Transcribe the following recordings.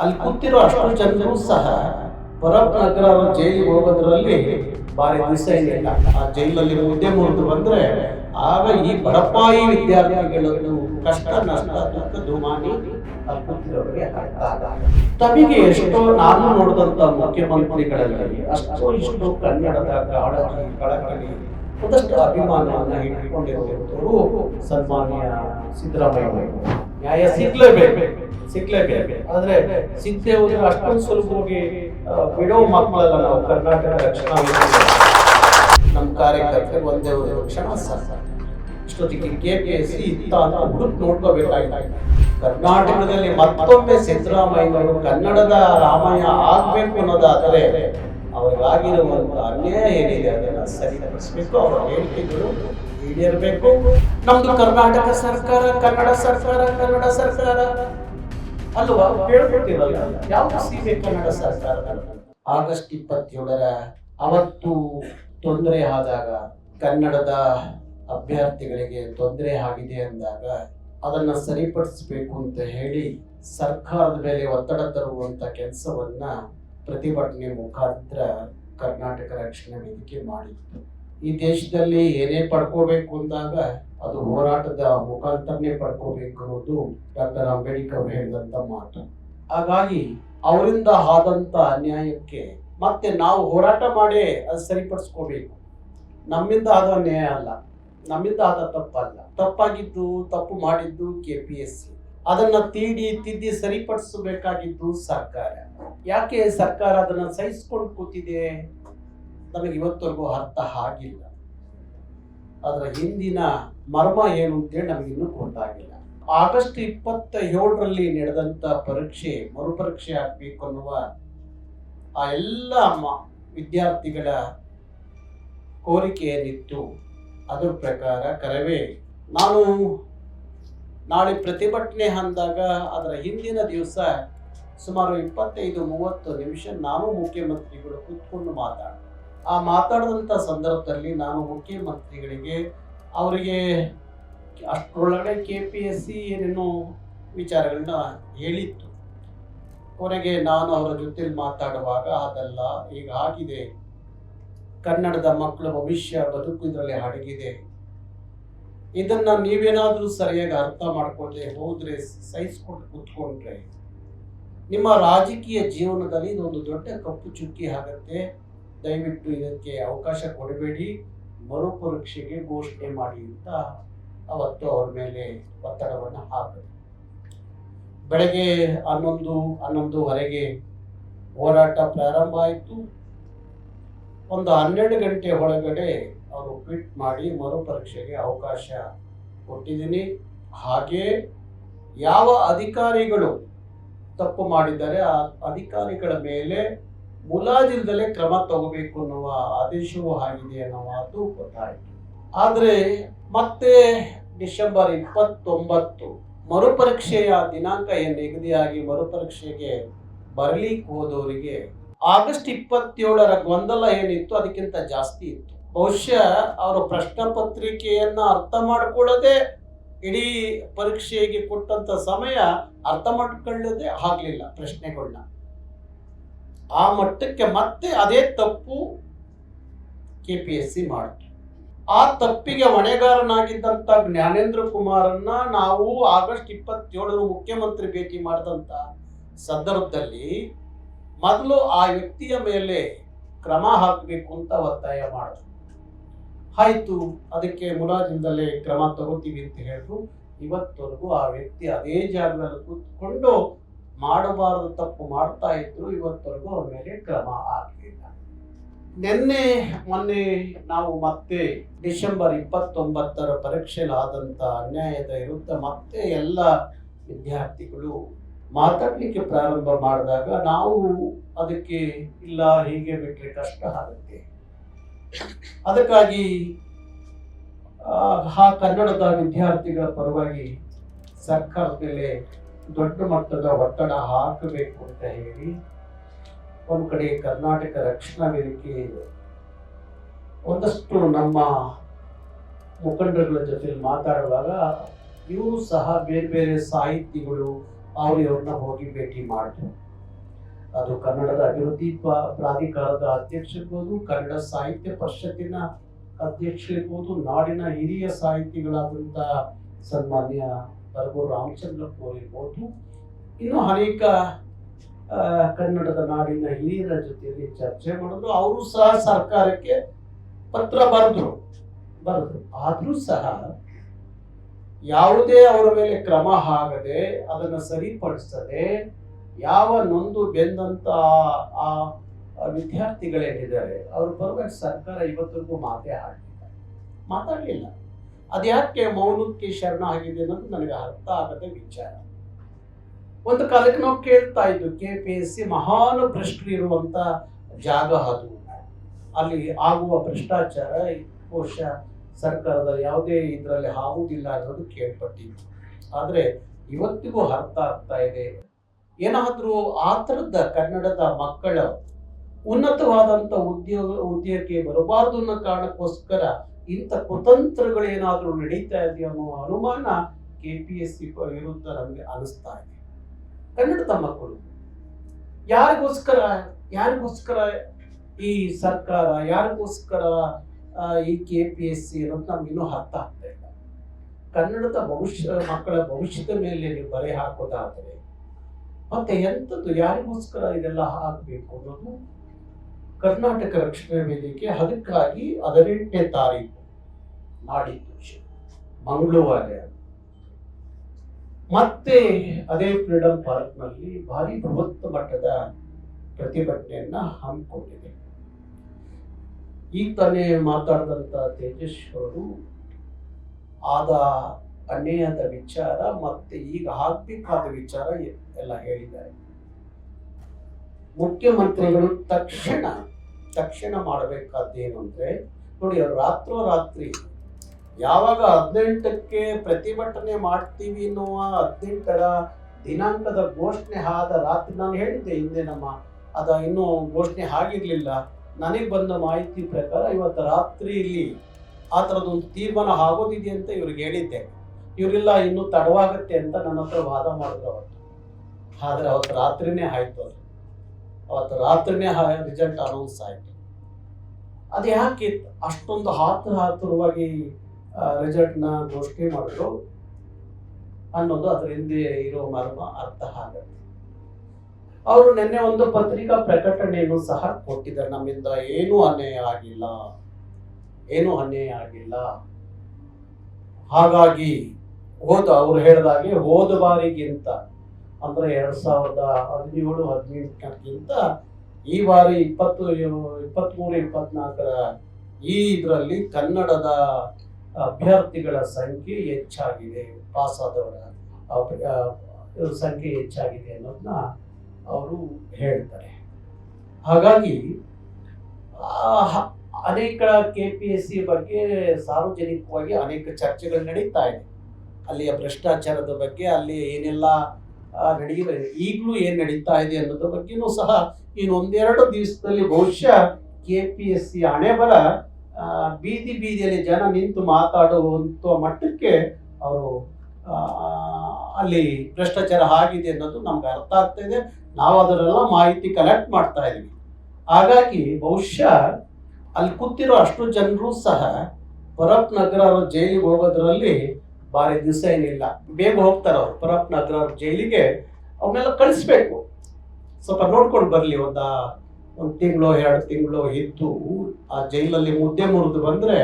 ಅಲ್ಲಿ ಕೂತಿರೋ ಅಷ್ಟು ಜನರು ಸಹ ಭರತ್ ನಗರ ಜೈಲಿಗೆ ಹೋಗೋದ್ರಲ್ಲಿ ಭಾರಿ ದಿವಸ ಆ ಜೈಲಲ್ಲಿ ಮುದ್ದೆ ಮುರಿದು ಬಂದ್ರೆ ಆಗ ಈ ಬಡಪಾಯಿ ವಿದ್ಯಾರ್ಥಿಗಳನ್ನು ಕಷ್ಟ, ನಷ್ಟ, ದುಃಖ ದುಮಾನಿ ಅಲ್ಲಿ ಕೂತಿರೋರಿಗೆ. ತಮಗೆ ಎಷ್ಟೋ ನಾನು ನೋಡಿದಂತ ಮುಖ್ಯಮಂತ್ರಿಗಳಲ್ಲಿ ಅಷ್ಟೋ ಇಷ್ಟು ಕನ್ನಡದ ಕಾಳಜಿ, ಕಳಕಳಿ, ಒಂದಷ್ಟು ಅಭಿಮಾನವನ್ನು ಇಟ್ಕೊಂಡಿರುವಂತವರು ಸನ್ಮಾನ್ಯ ಸಿದ್ದರಾಮಯ್ಯ. ನ್ಯಾಯ ಸಿಗ್ಲೇಬೇಕು ಸಿಗ್ಲೇಬೇಕು. ಆದ್ರೆ ಸಿಗದೆ ಹೋದ್ರೆ ಅಷ್ಟೊಂದು ಸುಲಭವಾಗಿ ಬಿಡೋ ಮಕ್ಕಳಲ್ಲ ನಾವು, ಕರ್ನಾಟಕ ರಕ್ಷಣಾ ನಮ್ಮ ಕಾರ್ಯಕರ್ತರು ಒಂದೇ ಒಂದು ಕ್ಷಣ ಸಾಕು ಇಷ್ಟೊತ್ತಿಗೆ ಕೆ ಪಿ ಎಸ್ ಸಿ ಇತ್ತ ಅಂತ ಹುಡುಕ್ ಕರ್ನಾಟಕದಲ್ಲಿ ಮತ್ತೊಮ್ಮೆ ಸಿದ್ದರಾಮಯ್ಯವರು ಕನ್ನಡದ ರಾಮಾಯಣ ಆಗ್ಬೇಕು ಅನ್ನೋದಾದರೆ ಅವರಿಗಾಗಿರುವಂತಹ ಅನ್ಯಾಯ ಏನಿದೆ ಅದನ್ನ ಸರಿಪಡಿಸಬೇಕು. ಅವರ ಹೇಳಿಕೆಗಳು ಈಡೇರಬೇಕು ನಮ್ದು ಕರ್ನಾಟಕ ಸರ್ಕಾರ, ಕನ್ನಡ ಸರ್ಕಾರ ಕನ್ನಡ ಸರ್ಕಾರ. ಅಲ್ವಾ? ಹೇಳ್ಕೊಟ್ಟಿರಲ್ಲ ಯಾವ ಸೀಮೆ ಕನ್ನಡ ಸರ್ಕಾರ ಆಗಸ್ಟ್ ಇಪ್ಪತ್ತೇಳರ ಅವತ್ತು ತೊಂದರೆ ಆದಾಗ, ಕನ್ನಡದ ಅಭ್ಯರ್ಥಿಗಳಿಗೆ ತೊಂದರೆ ಆಗಿದೆ ಅಂದಾಗ, ಅದನ್ನು ಸರಿಪಡಿಸಬೇಕು ಅಂತ ಹೇಳಿ ಸರ್ಕಾರದ ಮೇಲೆ ಒತ್ತಡ ತರುವಂತ ಕೆಲಸವನ್ನ ಪ್ರತಿಭಟನೆ ಮುಖಾಂತರ ಕರ್ನಾಟಕ ರಕ್ಷಣಾ ವೇದಿಕೆ ಮಾಡಿತ್ತು. ಈ ದೇಶದಲ್ಲಿ ಏನೇ ಪಡ್ಕೋಬೇಕು ಅಂದಾಗ ಅದು ಹೋರಾಟದ ಮುಖಾಂತರನೇ ಪಡ್ಕೋಬೇಕು ಅನ್ನೋದು ಡಾಕ್ಟರ್ ಅಂಬೇಡ್ಕರ್ ಅವರು ಹೇಳಿದಂತ ಮಾತು. ಹಾಗಾಗಿ ಅವರಿಂದ ಆದಂತ ಅನ್ಯಾಯಕ್ಕೆ ಮತ್ತೆ ನಾವು ಹೋರಾಟ ಮಾಡಿ ಅದು ಸರಿಪಡಿಸ್ಕೋಬೇಕು. ನಮ್ಮಿಂದ ಆದ ಅನ್ಯಾಯ ಅಲ್ಲ, ನಮ್ಮಿಂದ ಆದ ತಪ್ಪಲ್ಲ. ತಪ್ಪಾಗಿದ್ದು, ತಪ್ಪು ಮಾಡಿದ್ದು ಕೆ ಪಿ ಎಸ್ ಸಿ ಅದನ್ನ ತೀಡಿ, ತಿದ್ದಿ ಸರಿಪಡಿಸಬೇಕಾಗಿದ್ದು ಸರ್ಕಾರ. ಯಾಕೆ ಸರ್ಕಾರ ಅದನ್ನ ಸಹಿಸ್ಕೊಂಡು ಕೂತಿದೆ? ನಮಗೆ ಇವತ್ತವರೆಗೂ ಅರ್ಥ ಆಗಿಲ್ಲ. ಅದರ ಹಿಂದಿನ ಮರ್ಮ ಏನು ಅಂತೇಳಿ ನಮಗೆ ಇನ್ನೂ ಗೊತ್ತಾಗಿಲ್ಲ. ಆಗಸ್ಟ್ ಇಪ್ಪತ್ತ ಏಳರಲ್ಲಿ ನಡೆದಂತ ಪರೀಕ್ಷೆ, ಮರುಪರೀಕ್ಷೆ ಆಗ್ಬೇಕು ಅನ್ನುವ ಆ ಎಲ್ಲ ವಿದ್ಯಾರ್ಥಿಗಳ ಕೋರಿಕೆ ಏನಿತ್ತು, ಅದರ ಪ್ರಕಾರ ಕರವೇ ನಾನು ನಾಳೆ ಪ್ರತಿಭಟನೆ ಅಂದಾಗ ಅದರ ಹಿಂದಿನ ದಿವಸ ಸುಮಾರು ಇಪ್ಪತ್ತೈದು ಮೂವತ್ತು ನಿಮಿಷ ನಾನು ಮುಖ್ಯಮಂತ್ರಿಗಳು ಕೂತ್ಕೊಂಡು ಮಾತಾಡ ಆ ಮಾತಾಡಿದಂಥ ಸಂದರ್ಭದಲ್ಲಿ ನಾನು ಮುಖ್ಯಮಂತ್ರಿಗಳಿಗೆ, ಅವರಿಗೆ ಅಷ್ಟರೊಳಗಡೆ ಕೆ ಪಿ ಎಸ್ ಸಿ ಏನೇನೋ ವಿಚಾರಗಳನ್ನ ಹೇಳಿತ್ತು. ಕೊನೆಗೆ ನಾನು ಅವರ ಜೊತೆಲಿ ಮಾತಾಡುವಾಗ ಅದಲ್ಲ ಈಗ ಆಗಿದೆ. ಕನ್ನಡದ ಮಕ್ಕಳ ಭವಿಷ್ಯ ಬದುಕು ಇದರಲ್ಲಿ ಅಡಗಿದೆ ಇದನ್ನ ನೀವೇನಾದರೂ ಸರಿಯಾಗಿ ಅರ್ಥ ಮಾಡ್ಕೊಳ್ಳದೆ ಹೋದ್ರೆ, ಸಹಿಸ್ಕೊಂಡು ಕೂತ್ಕೊಂಡ್ರೆ, ನಿಮ್ಮ ರಾಜಕೀಯ ಜೀವನದಲ್ಲಿ ಇದೊಂದು ದೊಡ್ಡ ಕಪ್ಪು ಚುಕ್ಕಿ ಆಗತ್ತೆ. ದಯವಿಟ್ಟು ಇದಕ್ಕೆ ಅವಕಾಶ ಕೊಡಬೇಡಿ. ಮರುಪರೀಕ್ಷೆಗೆ ಘೋಷಣೆ ಮಾಡಿ ಅಂತ ಅವತ್ತು ಅವರ ಮೇಲೆ ಒತ್ತಡವನ್ನು ಹಾಕಿದೆ. ಬೆಳಗ್ಗೆ ಹನ್ನೊಂದು, ಹನ್ನೊಂದುವರೆಗೆ ಹೋರಾಟ ಪ್ರಾರಂಭ ಆಯಿತು. ಒಂದು ಹನ್ನೆರಡು ಗಂಟೆ ಒಳಗಡೆ ಅವರು ಟ್ವೀಟ್ ಮಾಡಿ ಮರುಪರೀಕ್ಷೆಗೆ ಅವಕಾಶ ಕೊಟ್ಟಿದ್ದೀನಿ. ಹಾಗೆ ಯಾವ ಅಧಿಕಾರಿಗಳು ತಪ್ಪು ಮಾಡಿದ್ದಾರೆ, ಆ ಅಧಿಕಾರಿಗಳ ಮೇಲೆ ಮುಲಾಜಿಲ್ದಲೇ ಕ್ರಮ ತಗೋಬೇಕು ಅನ್ನುವ ಆದೇಶವೂ ಆಗಿದೆ ಅನ್ನೋ ಮಾತು ಗೊತ್ತಾಯಿತು. ಆದರೆ ಮತ್ತೆ ಡಿಸೆಂಬರ್ ಇಪ್ಪತ್ತೊಂಬತ್ತು ಮರುಪರೀಕ್ಷೆಯ ದಿನಾಂಕ ಏನು ನಿಗದಿಯಾಗಿ ಮರುಪರೀಕ್ಷೆಗೆ ಬರಲಿಕ್ಕೆ ಹೋದವರಿಗೆ ಆಗಸ್ಟ್ ಇಪ್ಪತ್ತೇಳರ ಗೊಂದಲ ಏನಿತ್ತು ಅದಕ್ಕಿಂತ ಜಾಸ್ತಿ ಇತ್ತು. ಬಹುಶಃ ಅವರು ಪ್ರಶ್ನೆ ಪತ್ರಿಕೆಯನ್ನ ಅರ್ಥ ಮಾಡ್ಕೊಳ್ಳದೆ ಇಡೀ ಪರೀಕ್ಷೆಗೆ ಕೊಟ್ಟಂತ ಸಮಯ ಅರ್ಥ ಮಾಡ್ಕೊಳ್ಳದೆ ಆಗಲಿಲ್ಲ ಪ್ರಶ್ನೆಗಳನ್ನ ಆ ಮಟ್ಟಕ್ಕೆ ಮತ್ತೆ ಅದೇ ತಪ್ಪು ಕೆ ಪಿ ಎಸ್ ಸಿ ಮಾಡಿತು. ಆ ತಪ್ಪಿಗೆ ಹೊಣೆಗಾರನಾಗಿದ್ದಂಥ ಜ್ಞಾನೇಂದ್ರ ಕುಮಾರನ್ನ ನಾವು ಆಗಸ್ಟ್ ಇಪ್ಪತ್ತೇಳರ ಮುಖ್ಯಮಂತ್ರಿ ಭೇಟಿ ಮಾಡಿದಂಥ ಸಂದರ್ಭದಲ್ಲಿ ಮೊದಲು ಆ ವ್ಯಕ್ತಿಯ ಮೇಲೆ ಕ್ರಮ ಹಾಕಬೇಕು ಅಂತ ಒತ್ತಾಯ ಮಾಡಿದ್ರು. ಆಯಿತು, ಅದಕ್ಕೆ ಮುಲಾಜಿಂದಲೇ ಕ್ರಮ ತಗೋತೀವಿ ಅಂತ ಹೇಳಿದ್ರು ಇವತ್ತವರೆಗೂ ಆ ವ್ಯಕ್ತಿ ಅದೇ ಜಾಗದಲ್ಲಿ ಕೂತ್ಕೊಂಡು ಮಾಡಬಾರದು ತಪ್ಪು ಮಾಡ್ತಾ ಇದ್ರು ಇವತ್ತವರೆಗೂ ಅವ್ರ ಮೇಲೆ ಕ್ರಮ ಆಗಲಿಲ್ಲ. ನಿನ್ನೆ ಮೊನ್ನೆ ನಾವು ಮತ್ತೆ ಡಿಸೆಂಬರ್ ಇಪ್ಪತ್ತೊಂಬತ್ತರ ಪರೀಕ್ಷೆಲಾದಂಥ ಅನ್ಯಾಯದ ವಿರುದ್ಧ ಮತ್ತೆ ಎಲ್ಲ ವಿದ್ಯಾರ್ಥಿಗಳು ಮಾತಾಡಲಿಕ್ಕೆ ಪ್ರಾರಂಭ ಮಾಡಿದಾಗ ನಾವು ಅದಕ್ಕೆ ಇಲ್ಲ ಹೀಗೆ ಬಿಟ್ಟರೆ ಕಷ್ಟ ಆಗುತ್ತೆ. ಅದಕ್ಕಾಗಿ ಆ, ಕನ್ನಡದ ವಿದ್ಯಾರ್ಥಿಗಳ ಪರವಾಗಿ ಸರ್ಕಾರದ ದೊಡ್ಡ ಮಟ್ಟದ ಒತ್ತಡ ಹಾಕಬೇಕು ಅಂತ ಹೇಳಿ ಒಂದು ಕಡೆ ಕರ್ನಾಟಕ ರಕ್ಷಣಾ ವೇದಿಕೆ ಒಂದಷ್ಟು ನಮ್ಮ ಮುಖಂಡರುಗಳ ಜೊತೆ ಮಾತಾಡುವಾಗ ಇವರು ಸಹ ಬೇರೆ ಬೇರೆ ಸಾಹಿತಿಗಳು ಅವ್ರು ಇವ್ರನ್ನ ಹೋಗಿ ಭೇಟಿ ಮಾಡಿದ್ರು ಅದು ಕನ್ನಡದ ಅಭಿವೃದ್ಧಿ ಪ್ರಾಧಿಕಾರದ ಅಧ್ಯಕ್ಷ ಇರ್ಬೋದು ಕನ್ನಡ ಸಾಹಿತ್ಯ ಪರಿಷತ್ತಿನ ಅಧ್ಯಕ್ಷ ಇರ್ಬೋದು ನಾಡಿನ ಹಿರಿಯ ಸಾಹಿತಿಗಳಾದಂಥ ಸನ್ಮಾನ್ಯ ಬರಗೂರು ರಾಮಚಂದ್ರಪ್ಪನವರು ಇರ್ಬೋದು ಇನ್ನು ಅನೇಕ ಕನ್ನಡದ ನಾಡಿನ ಹಿರಿಯರ ಜೊತೆಯಲ್ಲಿ ಚರ್ಚೆ ಮಾಡಿದ್ರು. ಅವರು ಸಹ ಸರ್ಕಾರಕ್ಕೆ ಪತ್ರ ಬರೆದ್ರು. ಬರೆದ್ರು. ಆದರೂ ಸಹ ಯಾವುದೇ ಅವರ ಮೇಲೆ ಕ್ರಮ ಆಗದೆ, ಅದನ್ನು ಸರಿಪಡಿಸದೆ, ಯಾವ ನೊಂದು ಬೆಂದಂತ ಆ- ವಿದ್ಯಾರ್ಥಿಗಳೇನಿದ್ದಾರೆ, ಅವ್ರ ಪರವಾಗಿ ಸರ್ಕಾರ ಇವತ್ತಿಗೂ ಮಾತೇ ಆಡಲಿಲ್ಲ ಮಾತಾಡಲಿಲ್ಲ. ಅದ್ಯಾಕೆ ಮೌನಕ್ಕೆ ಶರಣ ಆಗಿದೆ ಅನ್ನೋದು ನನಗೆ ಅರ್ಥ ಆಗದ ವಿಚಾರ. ಒಂದು ಕಾಲಕ್ಕೆ ನಾವು ಕೇಳ್ತಾ ಇದ್ದು ಕೆ ಪಿ ಎಸ್ ಸಿ ಮಹಾನ್ ಭ್ರಷ್ಟರು ಇರುವಂತ ಜಾಗ ಅದು. ಅಲ್ಲಿ ಆಗುವ ಭ್ರಷ್ಟಾಚಾರ ಬಹುಶಃ ಸರ್ಕಾರದ ಯಾವುದೇ ಇದರಲ್ಲಿ ಆಗುವುದಿಲ್ಲ ಅನ್ನೋದು ಕೇಳ್ಪಟ್ಟಿದ್ದು ಆದರೆ ಇವತ್ತಿಗೂ ಅರ್ಥ ಆಗ್ತಾ ಇದೆ. ಏನಾದರೂ ಆ ಥರದ ಕನ್ನಡದ ಮಕ್ಕಳ ಉನ್ನತವಾದಂಥ ಉದ್ಯೋಗ, ಉದ್ಯೋಗಕ್ಕೆ ಬರಬಾರದು ಅನ್ನೋ ಕಾರಣಕ್ಕೋಸ್ಕರ ಇಂಥ ಕುತಂತ್ರಗಳೇನಾದರೂ ನಡೀತಾ ಇದೆಯೋ ಅನ್ನೋ ಅನುಮಾನ ಕೆ ಪಿ ಎಸ್ ಸಿ ವಿರುದ್ಧ ನಮಗೆ ಅನಿಸ್ತಾ ಇದೆ. ಕನ್ನಡದ ಮಕ್ಕಳು, ಯಾರಿಗೋಸ್ಕರ ಯಾರಿಗೋಸ್ಕರ ಈ ಸರ್ಕಾರ, ಯಾರಿಗೋಸ್ಕರ ಈ ಕೆ ಪಿ ಎಸ್ ಸಿ ಅನ್ನೋದು ನಮ್ಗೆ ಇನ್ನೂ ಅರ್ಥ ಆಗ್ತಾ ಇಲ್ಲ. ಕನ್ನಡದ ಭವಿಷ್ಯ, ಮಕ್ಕಳ ಭವಿಷ್ಯದ ಮೇಲೆ ನೀವು ಬರೆ ಹಾಕೋದಾದರೆ, ಮತ್ತೆ ಎಂಥದ್ದು ಯಾರಿಗೋಸ್ಕರ ಇದೆಲ್ಲ ಹಾಕಬೇಕು ಅನ್ನೋದು ಕರ್ನಾಟಕ ರಕ್ಷಣಾ ವೇದಿಕೆ ಅದಕ್ಕಾಗಿ ಹದಿನೆಂಟನೇ ತಾರೀಕು ನಾಡಿದ್ದು ಶು- ಮಂಗಳವಾರ ಮತ್ತೆ ಅದೇ ಫ್ರೀಡಂ ಪಾರ್ಕ್ನಲ್ಲಿ ಭಾರಿ ಬೃಹತ್ ಮಟ್ಟದ ಪ್ರತಿಭಟನೆಯನ್ನ ಹಮ್ಮಿಕೊಂಡಿದೆ. ಈಗ ತಾನೇ ಮಾತಾಡಿದಂಥ ತೇಜಸ್ ಅವರು ಆದ ಅನ್ಯಾಯದ ವಿಚಾರ ಮತ್ತೆ ಈಗ ಆಗ್ಬೇಕಾದ ವಿಚಾರ ಎಲ್ಲ ಹೇಳಿದ್ದಾರೆ. ಮುಖ್ಯಮಂತ್ರಿಗಳು ತಕ್ಷಣ ತಕ್ಷಣ ಮಾಡಬೇಕಾದ್ದೇನು ಅಂದ್ರೆ ನೋಡಿ ರಾತ್ರೋ ರಾತ್ರೋರಾತ್ರಿ ಯಾವಾಗ ಹದಿನೆಂಟಕ್ಕೆ ಪ್ರತಿಭಟನೆ ಮಾಡ್ತೀವಿ ಎನ್ನುವ ಹದಿನೆಂಟರ ದಿನಾಂಕದ ಘೋಷಣೆ ಆದ ರಾತ್ರಿ ನಾನು ಹೇಳಿದ್ದೆ ಹಿಂದೆ ನಮ್ಮ ಅದ ಇನ್ನೂ ಘೋಷಣೆ ಆಗಿರಲಿಲ್ಲ. ನನಗೆ ಬಂದ ಮಾಹಿತಿ ಪ್ರಕಾರ ಇವತ್ತು ರಾತ್ರಿ ಇಲ್ಲಿ ಆ ಥರದೊಂದು ತೀರ್ಮಾನ ಆಗೋದಿದೆ ಅಂತ ಇವ್ರಿಗೆ ಹೇಳಿದ್ದೆ. ಇವರೆಲ್ಲ ಇನ್ನೂ ತಡವಾಗುತ್ತೆ ಅಂತ ನನ್ನ ಹತ್ರ ವಾದ ಮಾಡಿದ್ರು ಅವತ್ತು. ಆದರೆ ಅವತ್ತು ರಾತ್ರಿನೇ ಆಯ್ತು ಅದು. ಅವತ್ತು ರಾತ್ರಿನೇ ರಿಸಲ್ಟ್ ಅನೌನ್ಸ್ ಆಯಿತು. ಅದು ಯಾಕೆ ಅಷ್ಟೊಂದು ಹಾತುರ ಹಾತುರವಾಗಿ ರಿಸಲ್ಟ್ನ ಘೋಷಣೆ ಮಾಡಿದ್ರು. ಅನ್ನೋದು ಅದರ ಹಿಂದೆ ಇರೋ ಮರ್ಮ ಅರ್ಥ ಆಗತ್ತೆ. ಅವರು ನಿನ್ನೆ ಒಂದು ಪತ್ರಿಕಾ ಪ್ರಕಟಣೆಯನ್ನು ಸಹ ಕೊಟ್ಟಿದ್ದಾರೆ. ನಮ್ಮಿಂದ ಏನೂ ಅನ್ಯಾಯ ಆಗಿಲ್ಲ. ಏನೂ ಅನ್ಯಾಯ ಆಗಿಲ್ಲ. ಹಾಗಾಗಿ ಹೋದ ಅವ್ರು ಹೇಳಿದಾಗೆ ಹೋದ ಬಾರಿಗಿಂತ ಅಂದ್ರೆ ಎರಡ್ ಸಾವಿರದ ಹದಿನೇಳು ಹದಿನೆಂಟಕ್ಕಿಂತ ಈ ಬಾರಿ ಇಪ್ಪತ್ತು ಇಪ್ಪತ್ತ್ಮೂರು ಇಪ್ಪತ್ನಾಲ್ಕರ ಈ ಇದರಲ್ಲಿ ಕನ್ನಡದ ಅಭ್ಯರ್ಥಿಗಳ ಸಂಖ್ಯೆ ಹೆಚ್ಚಾಗಿದೆ ಪಾಸ್ ಆದವರ ಸಂಖ್ಯೆ ಹೆಚ್ಚಾಗಿದೆ ಅನ್ನೋದನ್ನ ಅವರು ಹೇಳ್ತಾರೆ. ಹಾಗಾಗಿ ಅನೇಕ ಕೆ ಪಿ ಎಸ್ ಸಿ ಬಗ್ಗೆ ಸಾರ್ವಜನಿಕವಾಗಿ ಅನೇಕ ಚರ್ಚೆಗಳು ನಡೀತಾ ಇದೆ. ಅಲ್ಲಿಯ ಭ್ರಷ್ಟಾಚಾರದ ಬಗ್ಗೆ ಅಲ್ಲಿ ಏನೆಲ್ಲ ನಡೆಯುವ ಈಗಲೂ ಏನು ನಡೀತಾ ಇದೆ ಅನ್ನೋದ್ರ ಬಗ್ಗೆನೂ ಸಹ ಇನ್ನೊಂದೆರಡು ದಿವಸದಲ್ಲಿ ಬಹುಶಃ ಕೆ ಪಿ ಎಸ್ ಸಿ ಹಣೆ ಬರ ಆ, ಬೀದಿ ಬೀದಿಯಲ್ಲಿ ಜನ ನಿಂತು ಮಾತಾಡುವಂಥ ಮಟ್ಟಕ್ಕೆ ಅವರು ಅಲ್ಲಿ ಭ್ರಷ್ಟಾಚಾರ ಆಗಿದೆ ಅನ್ನೋದು ನಮ್ಗೆ ಅರ್ಥ ಆಗ್ತಾ ಇದೆ. ನಾವು ಅದರೆಲ್ಲ ಮಾಹಿತಿ ಕಲೆಕ್ಟ್ ಮಾಡ್ತಾ ಇದ್ದೀವಿ. ಹಾಗಾಗಿ ಬಹುಶಃ ಅಲ್ಲಿ ಕೂತಿರೋ ಅಷ್ಟು ಜನರು ಸಹ ಪರಪ್ ನಗರ ಜೈಲಿಗೆ ಹೋಗೋದ್ರಲ್ಲಿ ಭಾರಿ ದಿವಸ ಏನಿಲ್ಲ. ಬೇಗ ಹೋಗ್ತಾರೆ ಅವ್ರು. ಪರಪ್ ನಗರ ಜೈಲಿಗೆ ಅವನ್ನೆಲ್ಲ ಕಳಿಸ್ಬೇಕು. ಸ್ವಲ್ಪ ನೋಡ್ಕೊಂಡು ಬರಲಿ ಒಂದ ಒಂದು ತಿಂಗಳು, ಎರಡು ತಿಂಗಳು ಇದ್ದು ಆ ಜೈಲಲ್ಲಿ ಮುದ್ದೆ ಮುರಿದು ಬಂದ್ರೆ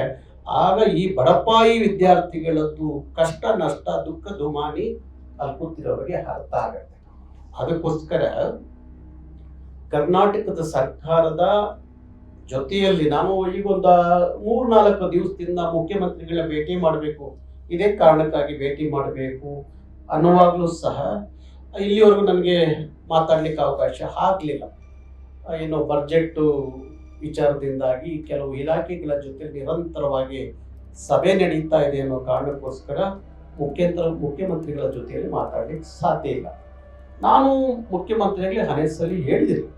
ಆಗ ಈ ಬಡಪಾಯಿ ವಿದ್ಯಾರ್ಥಿಗಳದ್ದು ಕಷ್ಟ, ನಷ್ಟ, ದುಃಖ, ದುಮಾನಿ ಅಲ್ಲಿ ಕೂತಿರೋರಿಗೆ ಅರ್ಥ ಆಗತ್ತೆ. ಅದಕ್ಕೋಸ್ಕರ ಕರ್ನಾಟಕದ ಸರ್ಕಾರದ ಜೊತೆಯಲ್ಲಿ ನಾನು ಈಗೊಂದ ಮೂರು ನಾಲ್ಕು ದಿವಸದಿಂದ ಮುಖ್ಯಮಂತ್ರಿಗಳ ಭೇಟಿ ಮಾಡಬೇಕು. ಇದೇ ಕಾರಣಕ್ಕಾಗಿ ಭೇಟಿ ಮಾಡಬೇಕು. ಅನ್ನುವಾಗಲೂ ಸಹ ಇಲ್ಲಿವರೆಗೂ ನನಗೆ ಮಾತಾಡ್ಲಿಕ್ಕೆ ಅವಕಾಶ ಆಗಲಿಲ್ಲ. ಏನು ಬಜೆಟ್ಟು ವಿಚಾರದಿಂದಾಗಿ ಕೆಲವು ಇಲಾಖೆಗಳ ಜೊತೆ ನಿರಂತರವಾಗಿ ಸಭೆ ನಡೀತಾ ಇದೆ ಅನ್ನೋ ಕಾರಣಕ್ಕೋಸ್ಕರ ಮುಖ್ಯಂತರ, ಮುಖ್ಯಮಂತ್ರಿಗಳ ಜೊತೆಯಲ್ಲಿ ಮಾತಾಡಲಿಕ್ಕೆ ಸಾಧ್ಯ ಇಲ್ಲ. ನಾನು ಮುಖ್ಯಮಂತ್ರಿಗಳಿಗೆ ಹನೇ ಸಲ ಹೇಳಿದ್ದೀನಿ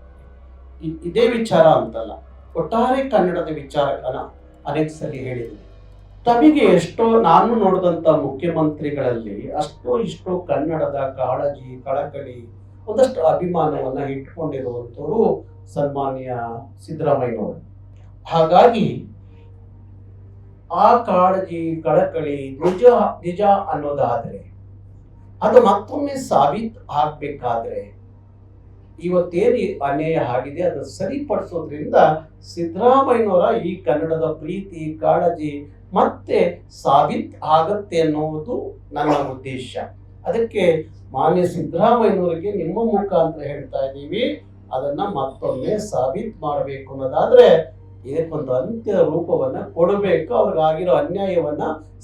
ಇ- ಇದೇ ವಿಚಾರ ಅಂತಲ್ಲ, ಒಟ್ಟಾರೆ ಕನ್ನಡದ ವಿಚಾರನ ಅನೇಕ ಸಲ ಹೇಳಿದ್ದೀನಿ ತಮಗೆ ಎಷ್ಟೋ, ನಾನು ನೋಡಿದಂಥ ಮುಖ್ಯಮಂತ್ರಿಗಳಲ್ಲಿ ಅಷ್ಟೋ ಇಷ್ಟೋ ಕನ್ನಡದ ಕಾಳಜಿ, ಕಳಕಳಿ ಒಂದಷ್ಟು ಅಭಿಮಾನವನ್ನ ಇಟ್ಕೊಂಡಿರುವಂಥವರು ಸನ್ಮಾನ್ಯ ಸಿದ್ದರಾಮಯ್ಯನವರು. ಹಾಗಾಗಿ ಆ ಕಾಳಜಿ, ಕಳಕಳಿ ನಿಜ ನಿಜ ಅನ್ನೋದಾದ್ರೆ, ಅದು ಮತ್ತೊಮ್ಮೆ ಸಾಬೀತು ಆಗ್ಬೇಕಾದ್ರೆ ಇವತ್ತೇನು ಅನ್ಯಾಯ ಆಗಿದೆ ಅದನ್ನು ಸರಿಪಡಿಸೋದ್ರಿಂದ ಸಿದ್ದರಾಮಯ್ಯನವರ ಈ ಕನ್ನಡದ ಪ್ರೀತಿ, ಕಾಳಜಿ ಮತ್ತೆ ಸಾಬೀತ್ ಆಗತ್ತೆ ಅನ್ನೋದು ನನ್ನ ಉದ್ದೇಶ. ಅದಕ್ಕೆ ಮಾನ್ಯ ಸಿದ್ದರಾಮಯ್ಯನವರಿಗೆ ನಿಮ್ಮ ಮುಖಾಂತರ ಹೇಳ್ತಾ ಇದ್ದೀವಿ. ಅದನ್ನ ಮತ್ತೊಮ್ಮೆ ಸಾಬೀತ್ ಮಾಡಬೇಕು ಅನ್ನೋದಾದ್ರೆ ಇದಕ್ಕೊಂದು ಅಂತ್ಯ ರೂಪವನ್ನ ಕೊಡಬೇಕು ಅವ್ರಿಗಾಗಿರೋ ಅನ್ಯಾಯವನ್ನ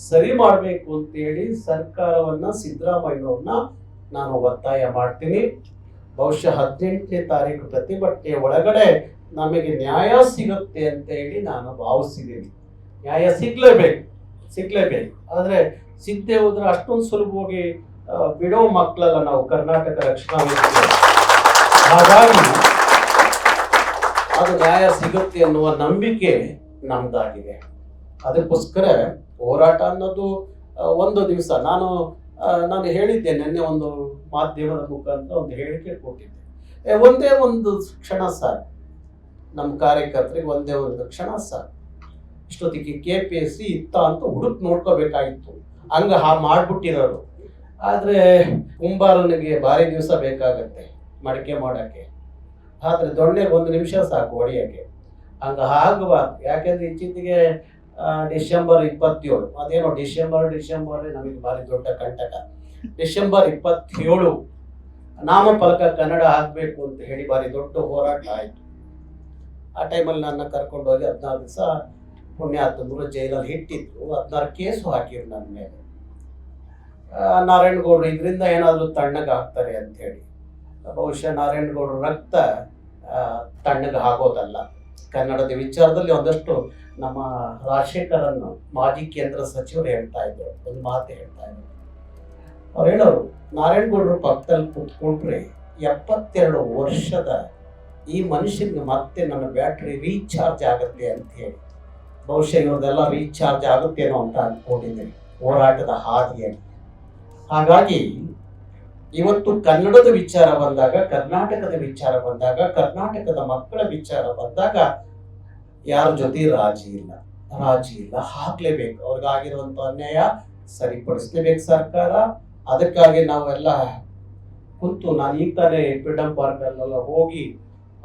ಸರಿ ಮಾಡಬೇಕು ಅಂತೇಳಿ ಸರ್ಕಾರವನ್ನ ಸಿದ್ದರಾಮಯ್ಯನವ್ರನ್ನ ನಾನು ಒತ್ತಾಯ ಮಾಡ್ತೀನಿ. ಬಹುಶಃ ಹದಿನೆಂಟನೇ ತಾರೀಕು ಪ್ರತಿಭಟನೆ ಒಳಗಡೆ ನಮಗೆ ನ್ಯಾಯ ಸಿಗುತ್ತೆ ಅಂತ ಹೇಳಿ ನಾನು ಭಾವಿಸಿದ್ದೀನಿ. ನ್ಯಾಯ ಸಿಗ್ಲೇಬೇಕು ಸಿಗ್ಲೇಬೇಕು. ಆದ್ರೆ ಸಿಗದೆ ಹೋದ್ರೆ ಅಷ್ಟೊಂದು ಸುಲಭವಾಗಿ ಬಿಡೋ ಮಕ್ಕಳಲ್ಲ ನಾವು ಕರ್ನಾಟಕ ರಕ್ಷಣಾ ಹಾಗಾಗಿ ಅದು ನ್ಯಾಯ ಸಿಗುತ್ತೆ ಅನ್ನುವ ನಂಬಿಕೆ ನಮ್ದಾಗಿದೆ. ಅದಕ್ಕೋಸ್ಕರ ಹೋರಾಟ ಅನ್ನೋದು ಒಂದು ದಿವಸ. ನಾನು ನಾನು ಹೇಳಿದ್ದೆ, ನಿನ್ನೆ ಒಂದು ಮಾಧ್ಯಮದ ಮುಖಾಂತರ ಒಂದು ಹೇಳಿಕೆ ಕೊಟ್ಟಿದ್ದೆ. ಒಂದೇ ಒಂದು ಕ್ಷಣ ಸಾರ್ ನಮ್ಮ ಕಾರ್ಯಕರ್ತರಿಗೆ ಒಂದೇ ಒಂದು ಕ್ಷಣ ಸಾರ್ ಇಷ್ಟೊತ್ತಿಗೆ ಕೆ ಪಿ ಎಸ್ ಸಿ ಇತ್ತ ಅಂತ ಹುಡುಕ್ ನೋಡ್ಕೋಬೇಕಾಗಿತ್ತು. ಹಂಗ ಹಾ ಮಾಡ್ಬಿಟ್ಟಿರೋರು. ಆದ್ರೆ ಕುಂಬಾರನಿಗೆ ಭಾರಿ ದಿವಸ ಬೇಕಾಗತ್ತೆ ಮಡಿಕೆ ಮಾಡಕ್ಕೆ. ಆದರೆ ದೊಣ್ಣೆಗೆ ಒಂದು ನಿಮಿಷ ಸಾಕು ಹೊಡಿಯಕ್ಕೆ ಹಂಗ ಆಗಬಾರ್ದು. ಯಾಕೆಂದ್ರೆ ಇತ್ತೀಚೆಗೆ ಡಿಸೆಂಬರ್ ಇಪ್ಪತ್ತೇಳು, ಅದೇನೋ ಡಿಸೆಂಬರ್ ಡಿಸೆಂಬರ್ ನಮಗೆ ಭಾರಿ ದೊಡ್ಡ ಕಂಟಕ. ಡಿಸೆಂಬರ್ ಇಪ್ಪತ್ತೇಳು, ನಾಮಫಲಕ ಕನ್ನಡ ಆಗಬೇಕು ಅಂತ ಹೇಳಿ ಭಾರಿ ದೊಡ್ಡ ಹೋರಾಟ ಆಯ್ತು. ಆ ಟೈಮಲ್ಲಿ ನನ್ನ ಕರ್ಕೊಂಡು ಹೋಗಿ ಹದಿನಾರು ದಿವಸ ಪುಣ್ಯ ಹತ್ತಂದ್ರು ಜೈಲಲ್ಲಿ ಇಟ್ಟಿದ್ರು. ಹದಿನಾರು ಕೇಸು ಹಾಕಿರು ನನ್ನ ಮೇಲೆ. ನಾರಾಯಣಗೌಡರು ಇದರಿಂದ ಏನಾದರೂ ತಣ್ಣಗಾಗ್ತಾರೆ ಅಂತ ಹೇಳಿ ಬಹುಶಃ ನಾರಾಯಣಗೌಡರು ರಕ್ತ ತಣ್ಣಗೆ ಆಗೋದಲ್ಲ ಕನ್ನಡದ ವಿಚಾರದಲ್ಲಿ ಒಂದಷ್ಟು ನಮ್ಮ ರಾಜಶೇಖರನ್ನು ಮಾಜಿ ಕೇಂದ್ರ ಸಚಿವರು ಹೇಳ್ತಾ ಇದ್ರು, ಒಂದು ಮಾತು ಹೇಳ್ತಾ ಇದ್ರು. ಅವ್ರು ಹೇಳೋರು, ನಾರಾಯಣಗೌಡರು ಪಕ್ಕದಲ್ಲಿ ಕೂತ್ಕೊಂಡ್ರೆ ಎಪ್ಪತ್ತೆರಡು ವರ್ಷದ ಈ ಮನುಷ್ಯನಿಗೆ ಮತ್ತೆ ನನ್ನ ಬ್ಯಾಟ್ರಿ ರೀಚಾರ್ಜ್ ಆಗುತ್ತೆ ಅಂತ ಹೇಳಿ ಬಹುಶಃ ಇವ್ರದೆಲ್ಲ ರೀಚಾರ್ಜ್ ಆಗುತ್ತೇನೋ ಅಂತ ಅಂದ್ಕೊಂಡಿದ್ದೀನಿ, ಹೋರಾಟದ ಹಾದಿಯಲ್ಲಿ. ಹಾಗಾಗಿ ಇವತ್ತು ಕನ್ನಡದ ವಿಚಾರ ಬಂದಾಗ, ಕರ್ನಾಟಕದ ವಿಚಾರ ಬಂದಾಗ, ಕರ್ನಾಟಕದ ಮಕ್ಕಳ ವಿಚಾರ ಬಂದಾಗ ಯಾರ ಜೊತೆ ರಾಜಿ ಇಲ್ಲ? ರಾಜಿ ಇಲ್ಲ. ಹಾಕ್ಲೇಬೇಕು. ಅವ್ರಿಗಾಗಿರುವಂತ ಅನ್ಯಾಯ ಸರಿಪಡಿಸ್ಲೇಬೇಕು ಸರ್ಕಾರ. ಅದಕ್ಕಾಗಿ ನಾವೆಲ್ಲ ಕುಂತು, ನಾನು ಈ ತಾನೇ ಫ್ರೀಡಮ್ ಪಾರ್ಕ್ ಅಲ್ಲೆಲ್ಲ ಹೋಗಿ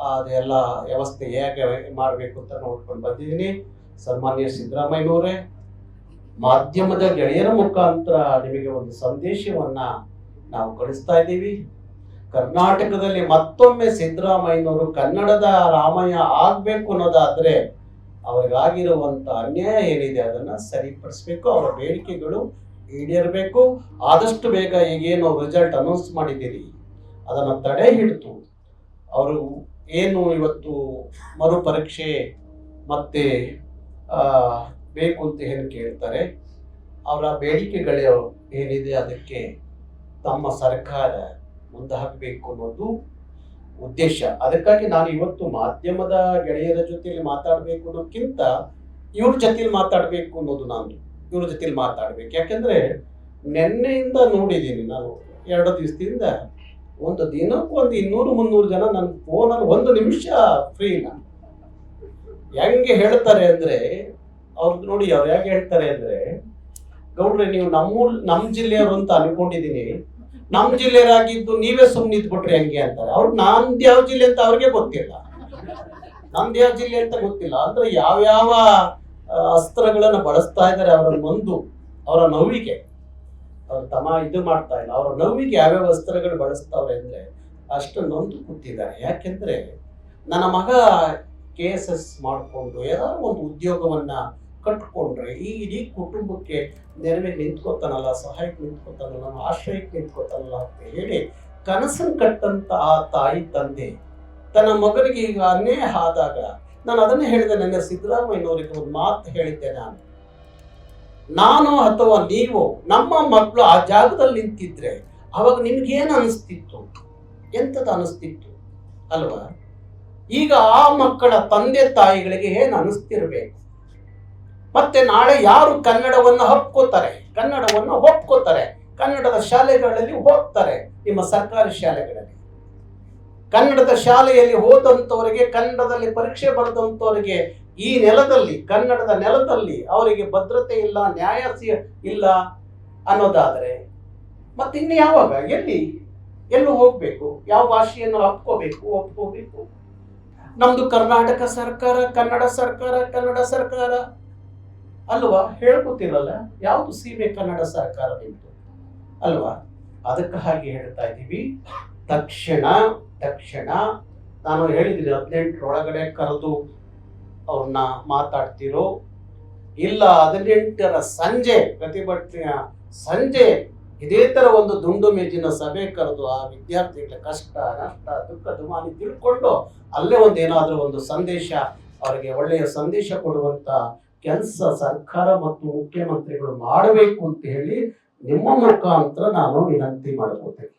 ಅದೆಲ್ಲ ವ್ಯವಸ್ಥೆ ಹೇಗೆ ಮಾಡಬೇಕು ಅಂತ ನೋಡ್ಕೊಂಡು ಬಂದಿದ್ದೀನಿ. ಸನ್ಮಾನ್ಯ ಸಿದ್ದರಾಮಯ್ಯನವರೇ ಮಾಧ್ಯಮದ ಗೆಳೆಯರ ಮುಖಾಂತರ ನಿಮಗೆ ಒಂದು ಸಂದೇಶವನ್ನ ನಾವು ಕಳಿಸ್ತಾ ಇದ್ದೀವಿ. ಕರ್ನಾಟಕದಲ್ಲಿ ಮತ್ತೊಮ್ಮೆ ಸಿದ್ದರಾಮಯ್ಯನವರು ಕನ್ನಡದ ರಾಮಯ್ಯ ಆಗ್ಬೇಕು ಅನ್ನೋದಾದ್ರೆ ಅವ್ರಿಗಾಗಿರುವಂತ ಅನ್ಯಾಯ ಏನಿದೆ ಅದನ್ನ ಸರಿಪಡಿಸ್ಬೇಕು. ಅವರ ಬೇಡಿಕೆಗಳು ಈಡೇರಬೇಕು. ಆದಷ್ಟು ಬೇಗ ಈಗೇನು ರಿಸಲ್ಟ್ ಅನೌನ್ಸ್ ಮಾಡಿದ್ದೀರಿ, ಅದನ್ನು ತಡೆ ಹಿಡಿತು ಅವರು ಏನು ಇವತ್ತು ಮರುಪರೀಕ್ಷೆ ಮತ್ತೆ ಬೇಕು ಅಂತ ಹೇಳಿ ಕೇಳ್ತಾರೆ. ಅವರ ಬೇಡಿಕೆಗಳು ಏನಿದೆ ಅದಕ್ಕೆ ತಮ್ಮ ಸರ್ಕಾರ ಮುಂದೆ ಹಾಕಬೇಕು ಅನ್ನೋದು ಉದ್ದೇಶ. ಅದಕ್ಕಾಗಿ ನಾನು ಇವತ್ತು ಮಾಧ್ಯಮದ ಗೆಳೆಯರ ಜೊತೆಯಲ್ಲಿ ಮಾತಾಡಬೇಕು ಅನ್ನೋಕ್ಕಿಂತ ಇವ್ರ ಜೊತೆಲಿ ಮಾತಾಡಬೇಕು ಅನ್ನೋದು ನಾನು ಇವ್ರ ಜೊತೆಲಿ ಮಾತಾಡ್ಬೇಕು. ಯಾಕೆಂದ್ರೆ ನಿನ್ನೆಯಿಂದ ನೋಡಿದ್ದೀನಿ ನಾನು ಎರಡು ದಿವಸದಿಂದ. ಒಂದು ದಿನಕ್ಕೂ ಒಂದು ಇನ್ನೂರು ಮುನ್ನೂರು ಜನ ನನ್ನ ಫೋನಲ್ಲಿ ಒಂದು ನಿಮಿಷ ಫ್ರೀ ಇಲ್ಲ. ಹೆಂಗೆ ಹೇಳ್ತಾರೆ ಅಂದ್ರೆ ಅವ್ರದ್ದು ನೋಡಿ ಅವ್ರು ಯಾಕೆ ಹೇಳ್ತಾರೆ ಅಂದ್ರೆ, ಗೌಡ್ರೆ ನೀವು ನಮ್ಮೂರ್ ನಮ್ಮ ಜಿಲ್ಲೆಯವರು ಅಂತ ಅನ್ಕೊಂಡಿದೀನಿ. ನಮ್ಮ ಜಿಲ್ಲೆಯರಾಗಿದ್ದು ನೀವೇ ಸುಮ್ಮನೆ ಇದ್ಬಿಟ್ರಿ ಹಂಗೆ ಅಂತಾರೆ. ಅವ್ರು ನಮ್ದು ಯಾವ ಜಿಲ್ಲೆ ಅಂತ ಅವ್ರಿಗೆ ಗೊತ್ತಿಲ್ಲ. ನಮ್ದು ಯಾವ ಜಿಲ್ಲೆ ಅಂತ ಗೊತ್ತಿಲ್ಲ. ಅಂದ್ರೆ ಯಾವ್ಯಾವ ಅಸ್ತ್ರಗಳನ್ನ ಬಳಸ್ತಾ ಇದ್ದಾರೆ ಅವರ ನೊಂದು ಅವರ ನೋವಿಗೆ ಅವ್ರ ತಮ ಇದು ಮಾಡ್ತಾ ಇಲ್ಲ. ಅವರ ನೋವಿಗೆ ಯಾವ್ಯಾವ ಅಸ್ತ್ರಗಳು ಬಳಸ್ತಾವ್ರೆ ಅಂದ್ರೆ, ಅಷ್ಟು ನೊಂದು ಕೂತಿದ್ದಾರೆ. ಯಾಕೆಂದ್ರೆ, ನನ್ನ ಮಗ ಕೆ ಎಸ್ ಎಸ್ ಮಾಡಿಕೊಂಡು, ಏನಾದ್ರು ಒಂದು ಉದ್ಯೋಗವನ್ನ ಕಟ್ಕೊಂಡ್ರೆ ಈ ಇಡೀ ಕುಟುಂಬಕ್ಕೆ ನೆರವಿಗೆ ನಿಂತ್ಕೋತಾನಲ್ಲ, ಸಹಾಯಕ್ಕೆ ನಿಂತ್ಕೋತಾನಲ್ಲ ಆಶ್ರಯಕ್ಕೆ ನಿಂತ್ಕೋತಾನಲ್ಲ ಅಂತ ಹೇಳಿ ಕನಸನ್ನು ಕಟ್ಟಂತ ಆ ತಾಯಿ ತಂದೆ ತನ್ನ ಮಗನಿಗೆ ಈಗ ಅನ್ಯಾಯ ಆದಾಗ ನಾನು ಅದನ್ನೇ ಹೇಳಿದೆ, ನನ್ನ ಸಿದ್ದರಾಮಯ್ಯನವರಿಗೆ ಒಂದು ಮಾತು ಹೇಳಿದ್ದೆ ನಾನು. ನಾನು ಅಥವಾ ನೀವು ನಮ್ಮ ಮಕ್ಕಳು ಆ ಜಾಗದಲ್ಲಿ ನಿಂತಿದ್ರೆ ಅವಾಗ ನಿಮ್ಗೇನು ಅನಿಸ್ತಿತ್ತು? ಎಂಥದ್ದು ಅನಿಸ್ತಿತ್ತು? ಅಲ್ವಾ? ಈಗ ಆ ಮಕ್ಕಳ ತಂದೆ ತಾಯಿಗಳಿಗೆ ಏನು ಅನಿಸ್ತಿರ್ಬೇಕು? ಮತ್ತೆ ನಾಳೆ ಯಾರು ಕನ್ನಡವನ್ನು ಹಕ್ಕೋತಾರೆ ಕನ್ನಡವನ್ನು ಒಪ್ಕೋತಾರೆ. ಕನ್ನಡದ ಶಾಲೆಗಳಲ್ಲಿ ಹೋಗ್ತಾರೆ ನಿಮ್ಮ ಸರ್ಕಾರಿ ಶಾಲೆಗಳಲ್ಲಿ. ಕನ್ನಡದ ಶಾಲೆಯಲ್ಲಿ ಹೋದಂಥವರಿಗೆ ಕನ್ನಡದಲ್ಲಿ ಪರೀಕ್ಷೆ ಬರೆದಂಥವರಿಗೆ ಈ ನೆಲದಲ್ಲಿ, ಕನ್ನಡದ ನೆಲದಲ್ಲಿ ಅವರಿಗೆ ಭದ್ರತೆ ಇಲ್ಲ, ನ್ಯಾಯ ಇಲ್ಲ ಅನ್ನೋದಾದರೆ ಮತ್ತೆ ಇನ್ನು ಯಾವಾಗ? ಎಲ್ಲಿ? ಎಲ್ಲೂ ಹೋಗ್ಬೇಕು? ಯಾವ ಭಾಷೆಯನ್ನು ಅಪ್ಕೋಬೇಕು, ಒಪ್ಕೋಬೇಕು? ನಮ್ದು ಕರ್ನಾಟಕ ಸರ್ಕಾರ, ಕನ್ನಡ ಸರ್ಕಾರ ಕನ್ನಡ ಸರ್ಕಾರ. ಅಲ್ವಾ? ಹೇಳ್ಕೊತಿರಲ್ಲ ಯಾವುದು ಸೀಮೆ ಕನ್ನಡ ಸರ್ಕಾರ ಅಲ್ವಾ? ಅದಕ್ಕೆ ಹಾಗೆ ಹೇಳ್ತಾ ಇದ್ದೀವಿ. ತಕ್ಷಣ ತಕ್ಷಣ, ನಾನು ಹೇಳಿದ್ದೀನಿ, ಹದಿನೆಂಟರೊಳಗಡೆ ಕರೆದು ಅವ್ರನ್ನ ಮಾತಾಡ್ತಿರೋ, ಇಲ್ಲ, ಹದಿನೆಂಟರ ಸಂಜೆ, ಪ್ರತಿಭಟನೆಯ ಸಂಜೆ, ಇದೇ ಥರ ಒಂದು ದುಂಡು ಮೇಜಿನ ಸಭೆ ಕರೆದು ಆ ವಿದ್ಯಾರ್ಥಿಗಳ ಕಷ್ಟ, ನಷ್ಟ, ದುಃಖ, ದುಮಾನಿ ತಿಳ್ಕೊಂಡು ಅಲ್ಲೇ ಒಂದು ಏನಾದರೂ ಒಂದು ಸಂದೇಶ, ಅವರಿಗೆ ಒಳ್ಳೆಯ ಸಂದೇಶ ಕೊಡುವಂತ ಕೆಲಸ ಸರ್ಕಾರ ಮತ್ತು ಮುಖ್ಯಮಂತ್ರಿಗಳು ಮಾಡಬೇಕು ಅಂತ ಹೇಳಿ ನಿಮ್ಮ ಮುಖಾಂತರ ನಾನು ವಿನಂತಿ ಮಾಡ್ಕೋತೇನೆ.